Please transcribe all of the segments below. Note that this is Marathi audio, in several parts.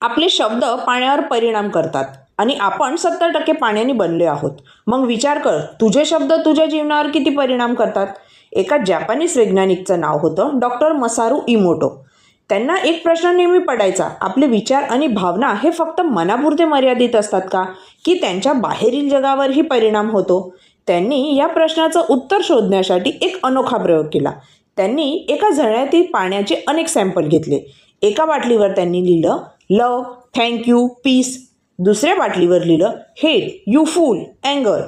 आपले शब्द पाण्यावर परिणाम करतात आणि आपण सत्तर टक्के पाण्याने बनले आहोत. मग विचार कर तुझे शब्द तुझ्या जीवनावर किती परिणाम करतात? एका जॅपनीज वैज्ञानिकचं नाव होतं डॉक्टर मसारू इमोटो. त्यांना एक प्रश्न नेहमी पडायचा आपले विचार आणि भावना हे फक्त मनापुरते मर्यादित असतात का? की त्यांच्या बाहेरील जगावरही परिणाम होतो? त्यांनी या प्रश्नाचं उत्तर शोधण्यासाठी एक अनोखा प्रयोग केला. त्यांनी एका झळ्यातील पाण्याचे अनेक सॅम्पल घेतले. एका बाटलीवर त्यांनी लिहिलं लव थँक्यू पीस दुसऱ्या बाटलीवर लिहिलं हेट यू फूल अँगर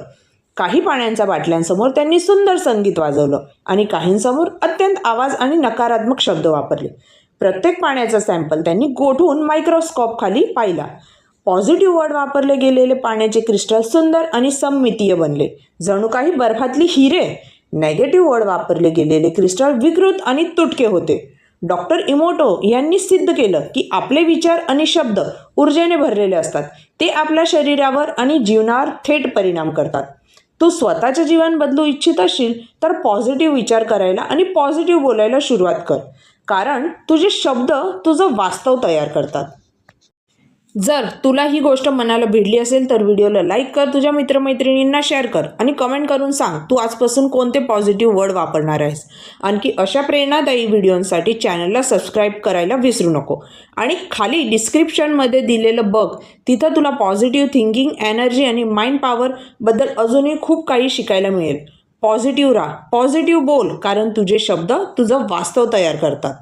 काही पाण्याच्या बाटल्यांसमोर त्यांनी सुंदर संगीत वाजवलं आणि काहींसमोर अत्यंत आवाज आणि नकारात्मक शब्द वापरले. प्रत्येक पाण्याचा सॅम्पल त्यांनी गोठून मायक्रोस्कोपखाली पाहिला. पॉझिटिव्ह वर्ड वापरले गेलेले पाण्याचे क्रिस्टल सुंदर आणि सममितीय बनले. जणू काही बर्फातली हिरे. नेगेटिव्ह वर्ड वापरले गेलेले क्रिस्टल विकृत आणि तुटके होते. डॉक्टर इमोटो यांनी सिद्ध केलं की आपले विचार आणि शब्द ऊर्जेने भरलेले असतात. ते आपल्या शरीरावर आणि जीवनावर थेट परिणाम करतात. तू स्वतःचे जीवन बदलू इच्छित असशील तर पॉझिटिव्ह विचार करायला आणि पॉझिटिव्ह बोलायला सुरुवात कर. कारण तुझे शब्द तुझं वास्तव तयार करतात. जर तुला ही गोष्ट मनाला भिडली असेल तर व्हिडिओला लाईक कर तुझ्या मित्रमैत्रिणींना शेअर कर आणि कमेंट करून सांग तू आजपासून कोणते पॉझिटिव्ह वर्ड वापरणार आहेस. आणखी अशा प्रेरणादायी व्हिडिओंसाठी चॅनलला सबस्क्राईब करायला विसरू नको. आणि खाली डिस्क्रिप्शनमध्ये दिलेलं बघ तिथं तुला पॉझिटिव्ह थिंकिंग एनर्जी आणि माइंड पॉवरबद्दल अजूनही खूप काही शिकायला मिळेल. पॉझिटिव्ह राहा. पॉझिटिव्ह बोल कारण तुझे शब्द तुझं वास्तव तयार करतात.